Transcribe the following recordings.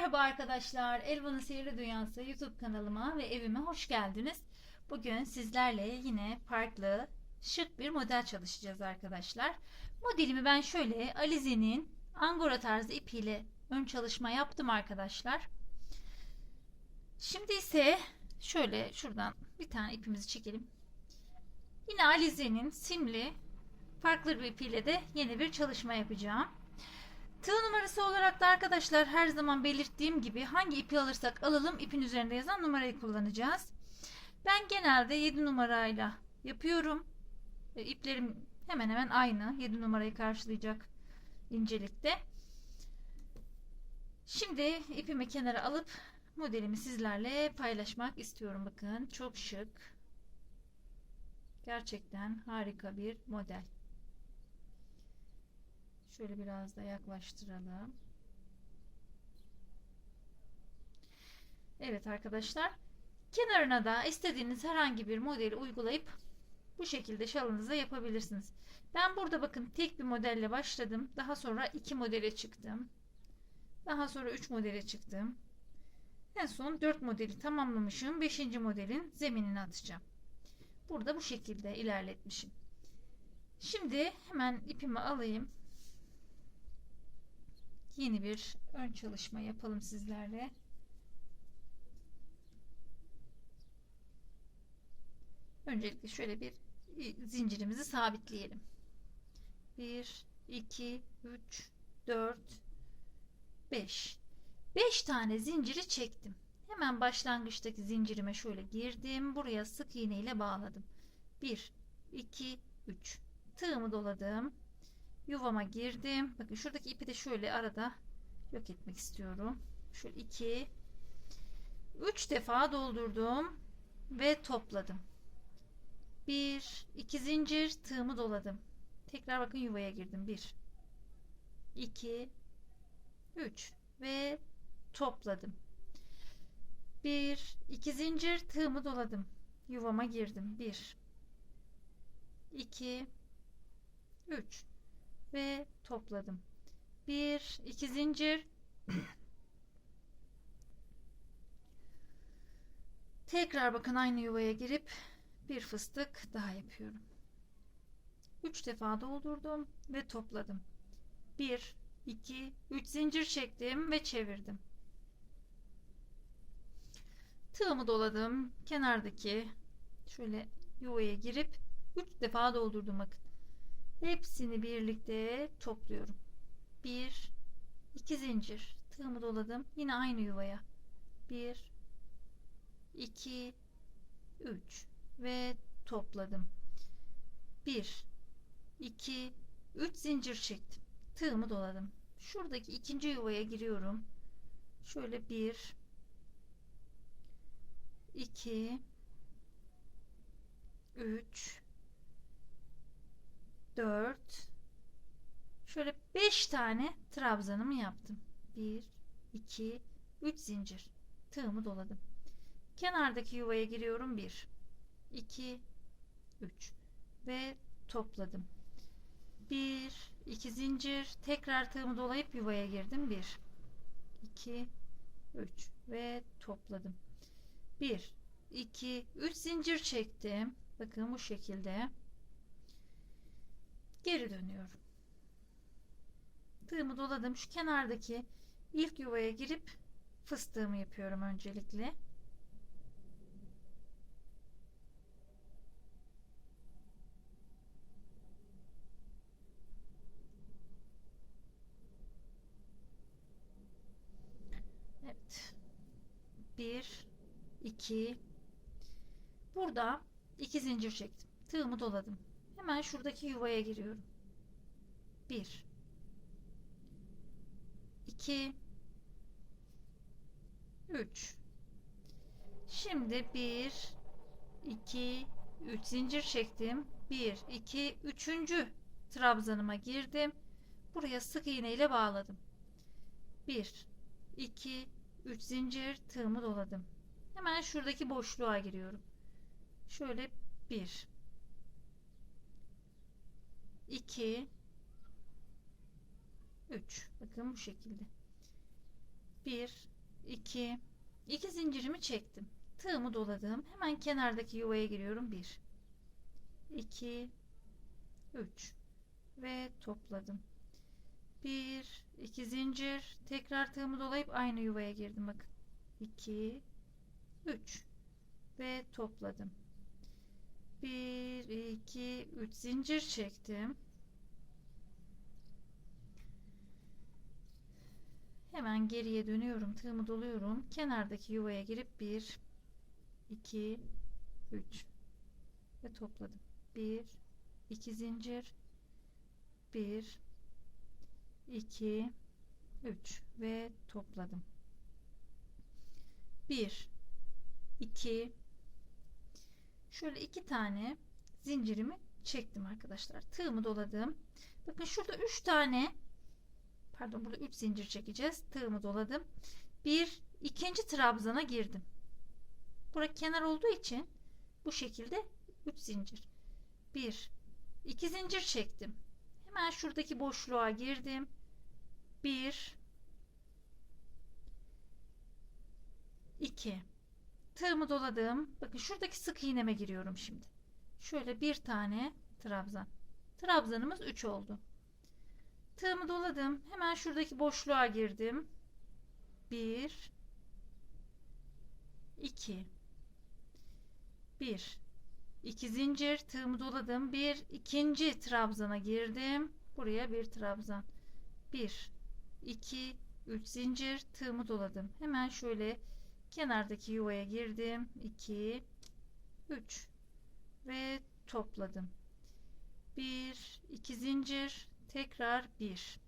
Merhaba arkadaşlar. Elvan'ın Sihirli Dünyası YouTube kanalıma ve evime hoş geldiniz. Bugün sizlerle yine farklı, şık bir model çalışacağız arkadaşlar. Modelimi ben şöyle Alize'nin Angora tarzı ipiyle ön çalışma yaptım arkadaşlar. Şimdi ise şöyle şuradan bir tane ipimizi çekelim. Yine Alize'nin simli farklı bir ipiyle de yeni bir çalışma yapacağım. Tığ numarası olarak da arkadaşlar her zaman belirttiğim gibi hangi ipi alırsak alalım ipin üzerinde yazan numarayı kullanacağız. Ben genelde 7 numarayla yapıyorum. E, İplerim hemen hemen aynı. 7 numarayı karşılayacak incelikte. Şimdi ipimi kenara alıp modelimi sizlerle paylaşmak istiyorum. Bakın çok şık. Gerçekten harika bir model. Şöyle biraz da yaklaştıralım. Evet arkadaşlar. Kenarına da istediğiniz herhangi bir modeli uygulayıp bu şekilde şalınıza yapabilirsiniz. Ben burada bakın tek bir modelle başladım. Daha sonra iki modele çıktım. Daha sonra üç modele çıktım. En son dört modeli tamamlamışım. Beşinci modelin zeminini atacağım. Burada bu şekilde ilerletmişim. Şimdi hemen ipimi alayım yeni bir ön çalışma yapalım sizlerle. Öncelikle şöyle bir zincirimizi sabitleyelim. 1 2 3 4 5 5 tane zinciri çektim. Hemen başlangıçtaki zincirime şöyle girdim. Buraya sık iğne ile bağladım. 1 2 3 tığımı doladım yuvama girdim. Bakın şuradaki ipi de şöyle arada yok etmek istiyorum. Şöyle 2 3 defa doldurdum ve topladım. 1 2 zincir tığımı doladım. Tekrar bakın yuvaya girdim. 1 2 3 ve topladım. 1 2 zincir tığımı doladım. Yuvama girdim. 1 2 3 ve topladım. Bir, iki zincir. Tekrar bakın aynı yuvaya girip bir fıstık daha yapıyorum. Üç defa doldurdum ve topladım. Bir, iki, üç zincir çektim ve çevirdim. Tığımı doladım. Kenardaki şöyle yuvaya girip üç defa doldurdum bakın. Hepsini birlikte topluyorum. 1 2 zincir tığımı doladım. Yine aynı yuvaya. 1 2 3 ve topladım. 1 2 3 zincir çektim. Tığımı doladım. Şuradaki ikinci yuvaya giriyorum. Şöyle 1 2 3 4 şöyle 5 tane trabzanımı yaptım. 1 2 3 zincir. Tığımı doladım. Kenardaki yuvaya giriyorum. 1 2 3 ve topladım. 1 2 zincir. Tekrar tığımı dolayıp yuvaya girdim. 1 2 3 ve topladım. 1 2 3 zincir çektim. Bakın bu şekilde geri dönüyorum. Tığımı doladım. Şu kenardaki ilk yuvaya girip fıstığımı yapıyorum öncelikle. Evet. Bir, iki. Burada iki zincir çektim. Tığımı doladım. Hemen şuradaki yuvaya giriyorum. 1 2 3 Şimdi 1 2 3 zincir çektim. 1 2 3. trabzanıma girdim. Buraya sık iğne ile bağladım. 1 2 3 zincir tığımı doladım. Hemen şuradaki boşluğa giriyorum. Şöyle 1 2 3 bakın bu şekilde 1 2 2 zincirimi çektim. Tığımı doladım. Hemen kenardaki yuvaya giriyorum. 1 2 3 ve topladım. 1 2 zincir tekrar tığımı dolayıp aynı yuvaya girdim bakın. 2 3 ve topladım. 1 2 3 zincir çektim. Hemen geriye dönüyorum. Tığımı doluyorum. Kenardaki yuvaya girip 1 2 3 ve topladım. 1 2 zincir 1 2 3 ve topladım. 1 2 şöyle iki tane zincirimi çektim arkadaşlar. Tığımı doladım. Bakın şurada 3 tane pardon burada 3 zincir çekeceğiz. Tığımı doladım. Bir ikinci trabzana girdim. Burası kenar olduğu için bu şekilde 3 zincir. 1 2 zincir çektim. Hemen şuradaki boşluğa girdim. 1 2 Tığımı doladım. Bakın şuradaki sık iğneme giriyorum şimdi. Şöyle bir tane trabzan. Trabzanımız 3 oldu. Tığımı doladım. Hemen şuradaki boşluğa girdim. 1 2 1 2 zincir tığımı doladım. Bir ikinci trabzana girdim. Buraya bir trabzan. 1 2 3 zincir tığımı doladım. Hemen şöyle kenardaki yuvaya girdim. 2 3 ve topladım. 1 2 zincir tekrar 1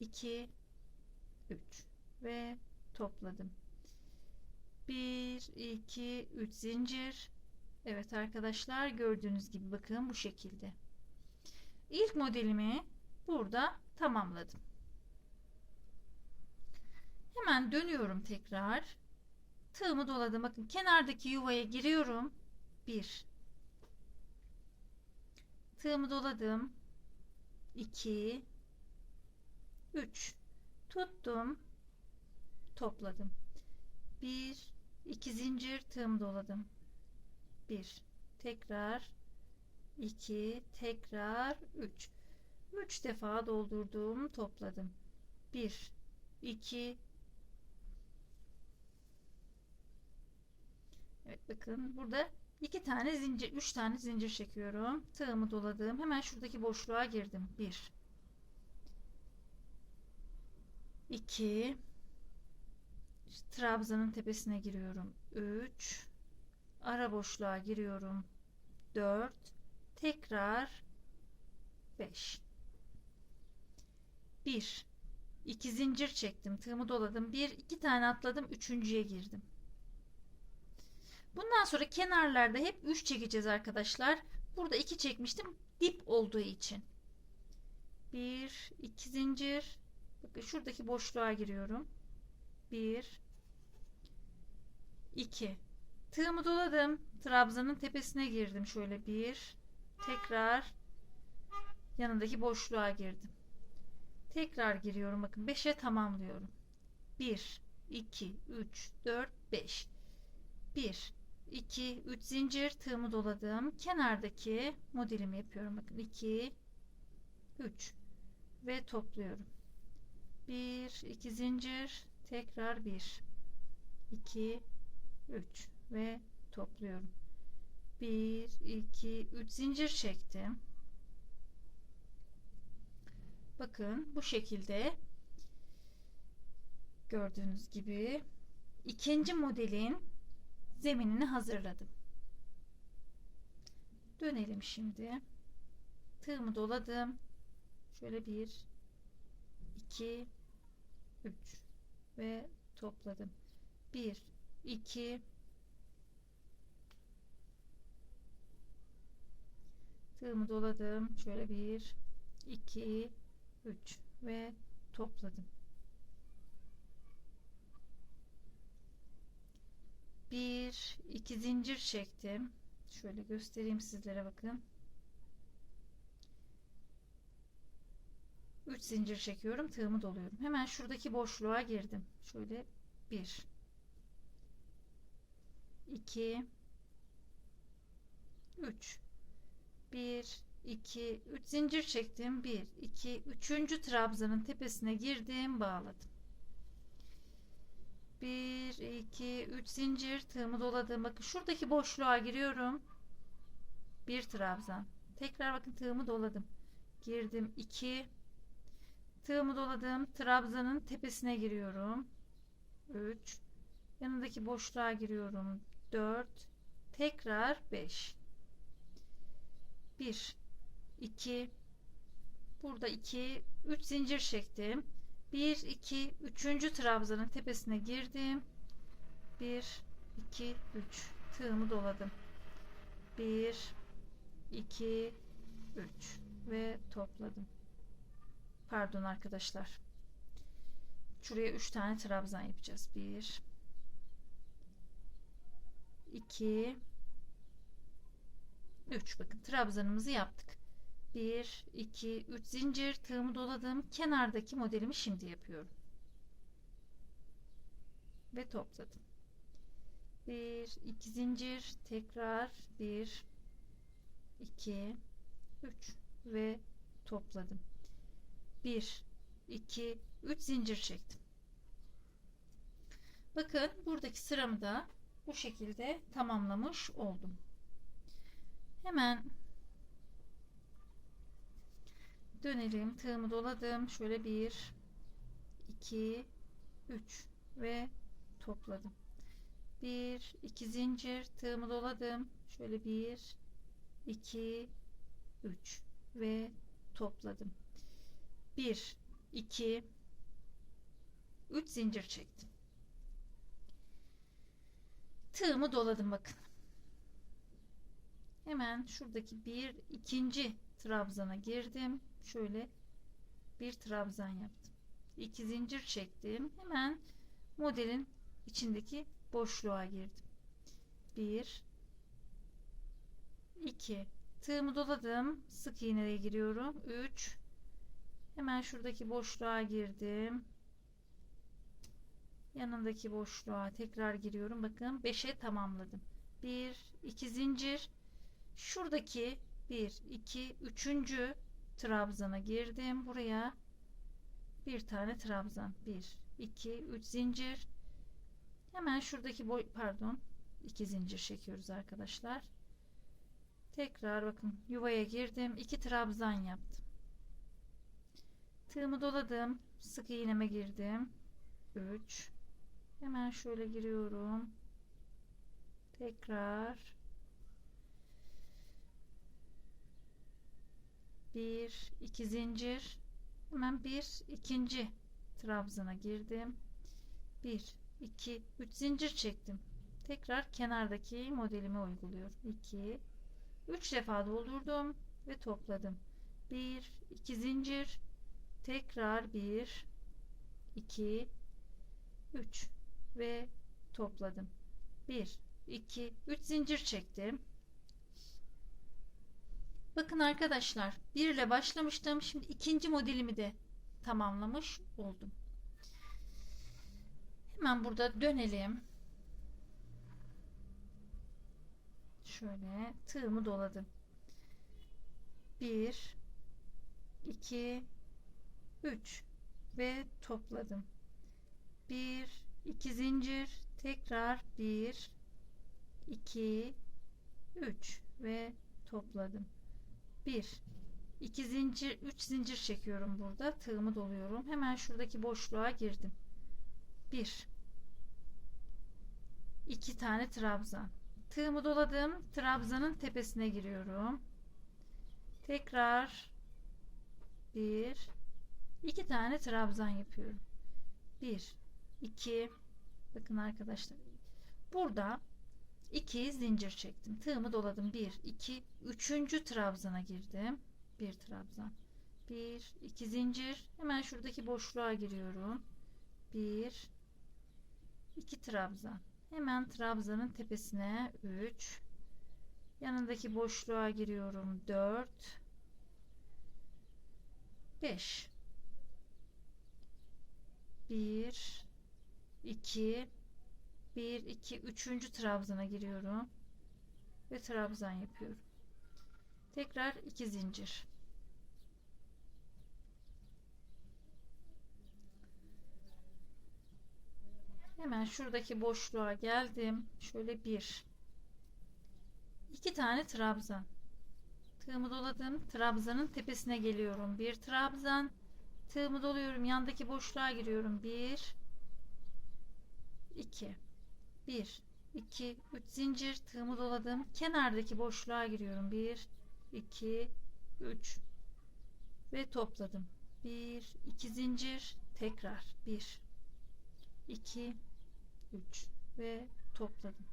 2 3 ve topladım. 1 2 3 zincir. Evet arkadaşlar gördüğünüz gibi bakın bu şekilde. İlk modelimi burada tamamladım. Hemen dönüyorum tekrar. Tığımı doladım. Bakın kenardaki yuvaya giriyorum. 1 Tığımı doladım. 2 3 tuttum. Topladım. 1 2 zincir tığımı doladım. 1 tekrar 2 tekrar 3 3 defa doldurdum, topladım. 1 2 Evet bakın burada iki tane zincir, üç tane zincir çekiyorum. Tığımı doladım. Hemen şuradaki boşluğa girdim. Bir, iki, trabzanın tepesine giriyorum. Üç, ara boşluğa giriyorum. Dört, tekrar beş. Bir, iki zincir çektim. Tığımı doladım. Bir, iki tane atladım. Üçüncüye girdim. Bundan sonra kenarlarda hep 3 çekeceğiz arkadaşlar. Burada 2 çekmiştim dip olduğu için. 1 2 zincir. Bakın şuradaki boşluğa giriyorum. 1 2 Tığımı doladım. Trabzanın tepesine girdim şöyle 1 tekrar yanındaki boşluğa girdim. Tekrar giriyorum bakın 5'e tamamlıyorum. 1 2 3 4 5 1 2 3 zincir tığımı doladım. Kenardaki modelimi yapıyorum. Bakın 2 3 ve topluyorum. 1 2 zincir tekrar 1 2 3 ve topluyorum. 1 2 3 zincir çektim. Bakın bu şekilde gördüğünüz gibi ikinci modelin zeminini hazırladım. Dönelim şimdi. Tığımı doladım. Şöyle bir, iki, üç ve topladım. Bir, iki, tığımı doladım. Şöyle bir, iki, üç ve topladım. Bir iki zincir çektim şöyle göstereyim sizlere bakın 3 zincir çekiyorum. Tığımı doluyorum. Hemen şuradaki boşluğa girdim. Şöyle 1 2 3 1 2 3 zincir çektim. 1 2 3. trabzanın tepesine girdim, bağladım. 1 2 3 zincir tığımı doladım. Bakın şuradaki boşluğa giriyorum. Bir trabzan. Tekrar bakın tığımı doladım. Girdim 2 tığımı doladım. Trabzanın tepesine giriyorum. 3 yanındaki boşluğa giriyorum. 4 tekrar 5 1 2 burada 2 3 zincir çektim 1 2 3. trabzanın tepesine girdim. 1 2 3 tığımı doladım. 1 2 3 ve topladım. Pardon arkadaşlar. Şuraya 3 tane trabzan yapacağız. 1 2 3 bakın trabzanımızı yaptık 1 2 3 zincir. Tığımı doladım. Kenardaki modelimi şimdi yapıyorum. Ve topladım. 1 2 zincir. Tekrar 1 2 3 ve topladım. 1 2 3 zincir çektim. Bakın buradaki sıramı da bu şekilde tamamlamış oldum. Hemen dönelim. Tığımı doladım. Şöyle 1 2 3 ve topladım. 1 2 zincir. Tığımı doladım. Şöyle 1 2 3 ve topladım. 1 2 3 zincir çektim. Tığımı doladım bakın. Hemen şuradaki bir ikinci trabzana girdim şöyle bir trabzan yaptım. İki zincir çektim. Hemen modelin içindeki boşluğa girdim. 1 2 tığımı doladım. Sık iğneye giriyorum. 3 hemen şuradaki boşluğa girdim. Yanındaki boşluğa tekrar giriyorum. Bakın 5'e tamamladım. 1 2 zincir. Şuradaki 1 2 3. trabzana girdim. Buraya bir tane trabzan 1 2 3 zincir. Hemen şuradaki boy pardon 2 zincir çekiyoruz arkadaşlar. Tekrar bakın yuvaya girdim. 2 trabzan yaptım. Tığımı doladım. Sık iğneme girdim. 3 hemen şöyle giriyorum. Tekrar bir iki zincir. Hemen bir ikinci trabzana girdim. Bir iki üç zincir çektim. Tekrar kenardaki modelimi uyguluyorum. 2 3 defa doldurdum ve topladım. 1 2 zincir. Tekrar 1 2 3 ve topladım. 1 2 3 zincir çektim bakın arkadaşlar 1 ile başlamıştım. Şimdi ikinci modelimi de tamamlamış oldum. Hemen burada dönelim. Şöyle tığımı doladım. 1 2 3 ve topladım. 1 2 zincir tekrar 1 2 3 ve topladım 1 2 zincir 3 zincir çekiyorum burada. Tığımı doluyorum. Hemen şuradaki boşluğa girdim. 1 2 tane trabzan. Tığımı doladım. Trabzanın tepesine giriyorum. Tekrar 1 2 tane trabzan yapıyorum. 1 2 bakın arkadaşlar. Burada 2 zincir çektim. Tığımı doladım. 1 2 3. trabzana girdim. Bir trabzan. 1 2 zincir. Hemen şuradaki boşluğa giriyorum. 1 2 trabzan. Hemen trabzanın tepesine 3 yanındaki boşluğa giriyorum. 4 5 1 2 1 2 3. trabzana giriyorum ve trabzan yapıyorum. Tekrar 2 zincir. Hemen şuradaki boşluğa geldim. Şöyle bir. iki tane trabzan. Tığımı doladım. Trabzanın tepesine geliyorum. Bir trabzan. Tığımı doluyorum. Yandaki boşluğa giriyorum. Bir. iki. Bir. 2 3 zincir tığımı doladım. Kenardaki boşluğa giriyorum. 1 2 3 ve topladım. 1 2 zincir tekrar 1 2 3 ve topladım.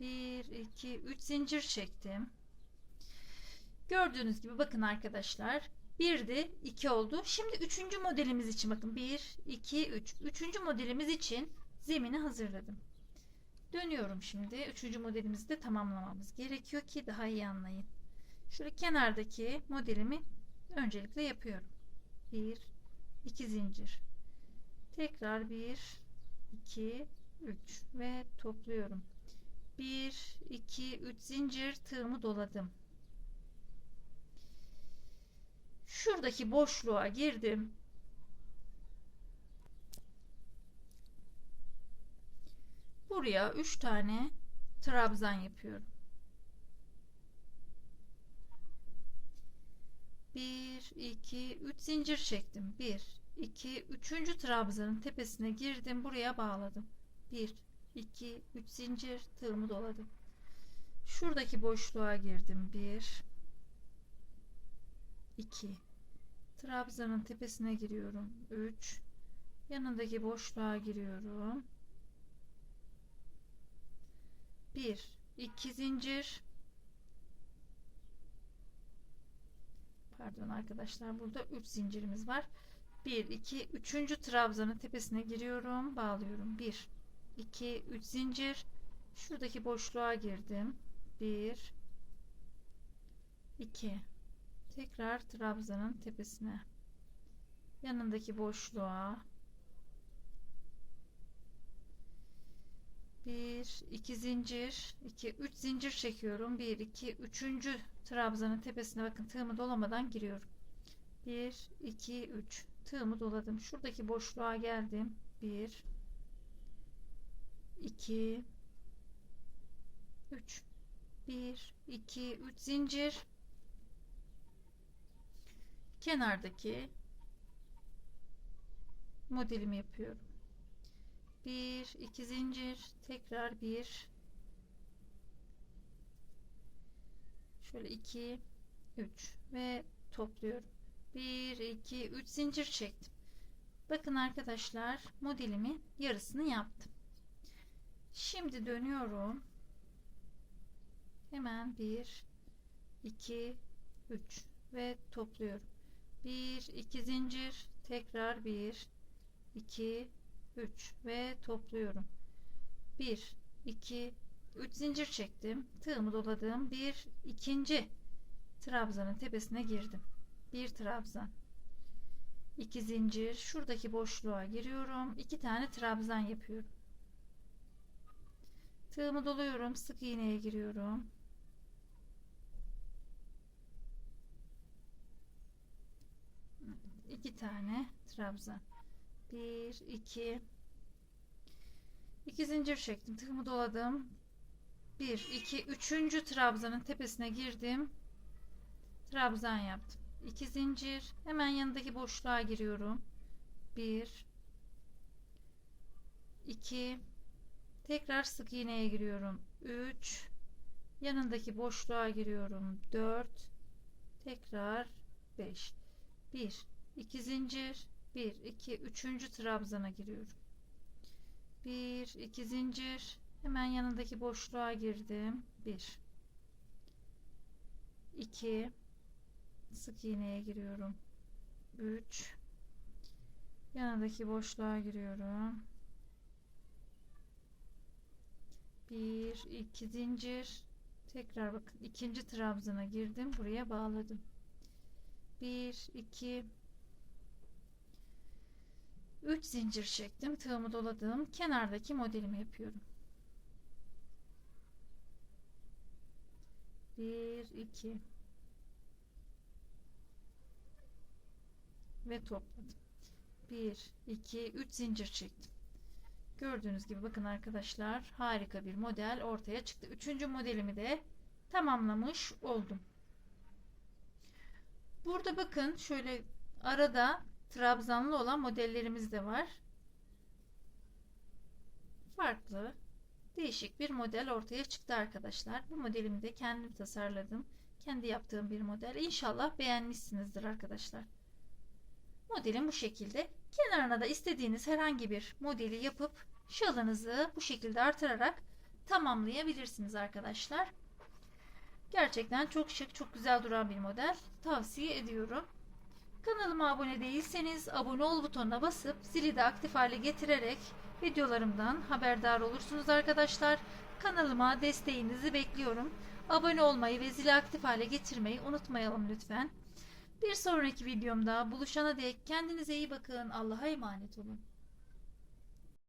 1 2 3 zincir çektim. Gördüğünüz gibi bakın arkadaşlar. 1'di 2 oldu. Şimdi 3. modelimiz için bakın 1 2 3. 3. modelimiz için zemini hazırladım. Dönüyorum şimdi. Üçüncü modelimizi de tamamlamamız gerekiyor ki daha iyi anlayın. Şöyle kenardaki modelimi öncelikle yapıyorum. 1 2 zincir. Tekrar 1 2 3 ve topluyorum. 1 2 3 zincir tığımı doladım. Şuradaki boşluğa girdim. Buraya 3 tane trabzan yapıyorum. 1 2 3 zincir çektim. 1 2 3. trabzanın tepesine girdim. Buraya bağladım. 1 2 3 zincir tığımı doladım. Şuradaki boşluğa girdim. 1 2 trabzanın tepesine giriyorum. 3 yanındaki boşluğa giriyorum. 1 2 zincir. Pardon arkadaşlar burada 3 zincirimiz var. 1 2 3. trabzanın tepesine giriyorum bağlıyorum. 1 2 3 zincir. Şuradaki boşluğa girdim. 1 2 tekrar trabzanın tepesine. Yanındaki boşluğa 1 2 zincir 2 3 zincir çekiyorum. 1 2 3. trabzanın tepesine bakın tığımı dolamadan giriyorum. 1 2 3 tığımı doladım. Şuradaki boşluğa geldim. 1 2 3 1 2 3 zincir. Kenardaki modelimi yapıyorum 1 2 zincir tekrar 1 şöyle 2 3 ve topluyorum. 1 2 3 zincir çektim. Bakın arkadaşlar modelimi yarısını yaptım. Şimdi dönüyorum. Hemen 1 2 3 ve topluyorum. 1 2 zincir tekrar 1 2 3 ve topluyorum. 1 2 3 zincir çektim. Tığımı doladım. Bir ikinci trabzanın tepesine girdim. Bir trabzan. 2 zincir şuradaki boşluğa giriyorum. 2 tane trabzan yapıyorum. Tığımı doluyorum. Sık iğneye giriyorum. iki tane trabzan 1 2 2 zincir çektim tığımı doladım. 1 2 3. trabzanın tepesine girdim. Trabzan yaptım. 2 zincir. Hemen yanındaki boşluğa giriyorum. 1 2 tekrar sık iğneye giriyorum. 3 yanındaki boşluğa giriyorum. 4 tekrar 5 1 2 zincir 1 2 3. trabzana giriyorum. 1 2 zincir. Hemen yanındaki boşluğa girdim. 1 2 sık iğneye giriyorum. 3 yanındaki boşluğa giriyorum. 1 2 zincir. Tekrar bakın ikinci trabzana girdim. Buraya bağladım. 1 2 3 zincir çektim. Tığımı doladım. Kenardaki modelimi yapıyorum. 1 2 ve topladım. 1 2 3 zincir çektim. Gördüğünüz gibi bakın arkadaşlar harika bir model ortaya çıktı. Üçüncü modelimi de tamamlamış oldum. Burada bakın şöyle arada trabzanlı olan modellerimiz de var. Farklı değişik bir model ortaya çıktı arkadaşlar. Bu modelimi de kendim tasarladım. Kendi yaptığım bir model. İnşallah beğenmişsinizdir arkadaşlar. Modelim bu şekilde. Kenarına da istediğiniz herhangi bir modeli yapıp şalınızı bu şekilde artırarak tamamlayabilirsiniz arkadaşlar. Gerçekten çok şık, çok güzel duran bir model. Tavsiye ediyorum. Kanalıma abone değilseniz abone ol butonuna basıp zili de aktif hale getirerek videolarımdan haberdar olursunuz arkadaşlar. Kanalıma desteğinizi bekliyorum. Abone olmayı ve zili aktif hale getirmeyi unutmayalım lütfen. Bir sonraki videomda buluşana dek kendinize iyi bakın. Allah'a emanet olun.